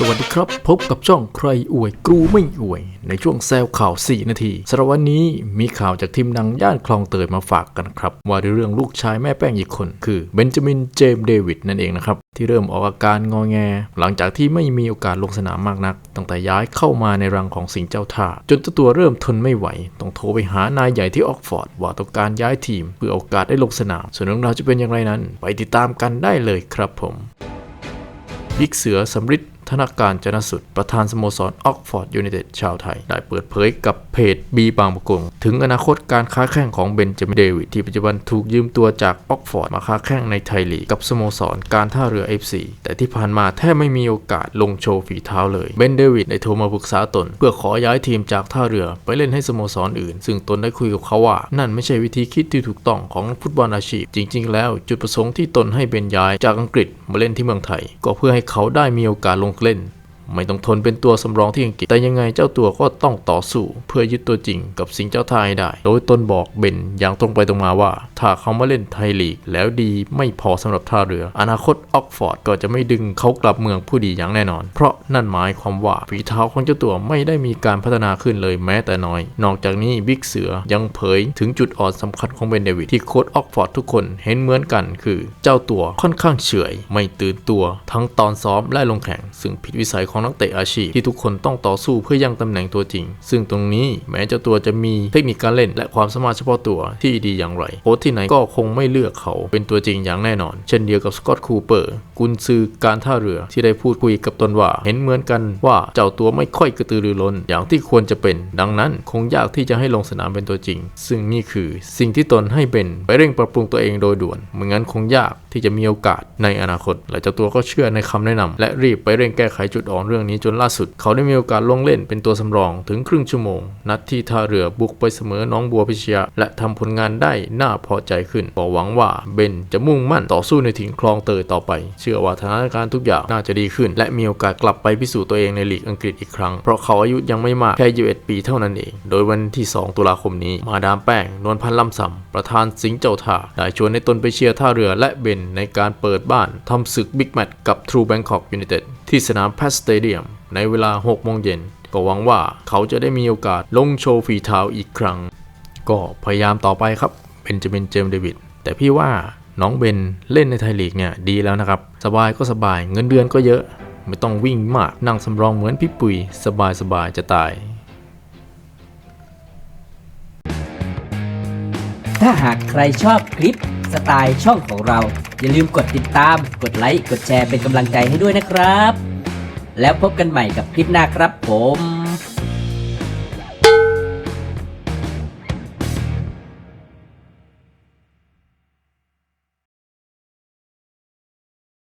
สวัสดีครับ พบกับช่องใครอวยกรูไม่อวย ในช่วงแซวข่าว 4 นาทีสำหรับวันนี้มีข่าวจากทีมนังย่านคลองเตยมาฝากกันครับ ว่าด้วยเรื่องลูกชายแม่แป้งอีกคน คือเบนจามินเจมส์เดวิดนั่นเองนะครับ ที่เริ่มออกอาการงอแง หลังจากที่ไม่มีโอกาสลงสนามมากนัก ตั้งแต่ย้ายเข้ามาในรังของสิงเจ้าท่า จนตัวเริ่มทนไม่ไหว ต้องโทรไปหานายใหญ่ที่ออกฟอร์ดว่าต้องการย้ายทีม เพื่อโอกาสได้ลงสนาม ส่วนเรื่องราวจะเป็นอย่างไรนั้น ไปติดตามกันได้เลยครับผมบิ๊กเสือสำริด ธนาการจนสุด ประธานสโมสรออกฟอร์ดยูไนเต็ดชาวไทย ได้เปิดเผยกับเพจบีบางประกง ถึงอนาคตการค้าแข่งของเบนจามินเดวิดที่ปัจจุบันถูกยืมตัวจากออกฟอร์ดมาค้าแข่งในไทยลีกกับสโมสรการท่าเรือ FC แต่ที่ผ่านมาแทบไม่มีโอกาสลงโชว์ฝีเท้าเลยเบนเดวิดได้โทรมาปรึกษาตน เพื่อขอย้ายทีมจากท่าเรือไปเล่นให้สโมสรอื่น ซึ่งตนได้คุยกับเขาว่า นั่นไม่ใช่วิธีคิดที่ถูกต้องของฟุตบอลอาชีพ จริง ๆ แล้วจุดประสงค์ที่ตนให้เบนย้ายจากอังกฤษมาเล่นที่เมืองไทย ก็เพื่อให้เขาได้มีโอกาสลงเล่น ไม่ต้องทนเป็นตัวสำรองที่อังกฤษ แต่ยังไงเจ้าตัวก็ต้องต่อสู้ เพื่อยึดตัวจริงกับสิงเจ้าทายได้ โดยตนบอกเบนอย่างตรงไปตรงมาว่า ถ้าเขามาเล่นไทยลีก แล้วดีไม่พอสำหรับท่าเรือ อนาคตออกฟอร์ดก็จะไม่ดึงเขากลับเมืองผู้ดีอย่างแน่นอน เพราะนั่นหมายความว่าฝีเท้าของเจ้าตัวไม่ได้มีการพัฒนาขึ้นเลยแม้แต่น้อย นอกจากนี้บิ๊กเสือยังเผยถึงจุดอ่อนสำคัญของเบนเดวิดที่โค้ชออกฟอร์ดทุกคนเห็นเหมือนกัน คือ เจ้าตัวค่อนข้างเฉอยไม่ตื่นตัว ทั้งตอนซ้อมและลงแข่ง ซึ่งผิดวิสัยของของนักเตะอาชีพที่ทุกคนต้องต่อสู้เพื่อยังตำแหน่งตัวจริง ซึ่งตรงนี้แม้เจ้าตัวจะมีเทคนิคการเล่น และความสามารถเฉพาะตัวที่ดีอย่างไรโค้ชที่ไหนก็คงไม่เลือกเขาเป็นตัวจริงอย่างแน่นอน เช่นเดียวกับสกอตคูเปอร์กุนซือการท่าเรือที่ได้พูดคุยกับตนว่า เห็นเหมือนกันว่าเจ้าตัวไม่ค่อยกระตือรือร้นอย่างที่ควรจะเป็น ดังนั้นคงยากที่จะให้ลงสนามเป็นตัวจริง ซึ่งนี่คือสิ่งที่ตนให้เป็นไปเร่งปรับปรุงตัวเองโดยด่วนไม่งั้นคงยากที่จะมีโอกาสในอนาคตและเจ้าตัวก็เชื่อในคำแนะนำและรีบไปเร่งแก้ไขจุดอ่อนเรื่องนี้จนล่าสุด เขาได้มีโอกาสลงเล่นเป็นตัวสำรองถึงครึ่งชั่วโมง นัดที่ท่าเรือบุกไปเสมอน้องบัวพิชยา และทำผลงานได้น่าพอใจขึ้นก็หวังว่าเบนจะมุ่งมั่นต่อสู้ในถิ่นคลองเตยต่อไป เชื่อว่าสถานการณ์ทุกอย่างน่าจะดีขึ้น และมีโอกาสกลับไปพิสูจน์ตัวเองในลีกอังกฤษอีกครั้ง เพราะเขาอายุยังไม่มากแค่21ปีเท่านั้นเอง โดยวันที่ 2 ตุลาคมนี้ มาดามแป้งนวลพันธ์ล่ำซำประธานสิงห์เจ้าท่าได้ชวนในตนไปเชียร์ท่าเรือและเบนในการเปิดบ้านทำศึกบิ๊กแมตช์กับ True Bangkok United ที่สนามแพสเตเดียม ในเวลา 6 โมงเย็น ก็หวังว่าเขาจะได้มีโอกาสลงโชว์ฝีเท้าอีกครั้ง ก็พยายามต่อไปครับเบนจามินเจมส์เดวิดแต่พี่ว่าน้องเบนเล่นในไทยลีกเนี่ยดีแล้วนะครับ สบายก็สบายเงินเดือนก็เยอะ ไม่ต้องวิ่งมากนั่งสำรองเหมือนพี่ปุ๋ยสบายสบายจะตาย ถ้าหากใครชอบคลิปสไตล์ช่องของเรา อย่าลืมกดติดตาม กดไลค์ กดแชร์เป็นกำลังใจให้ด้วยนะครับ แล้วพบกันใหม่กับคลิปหน้าครับผม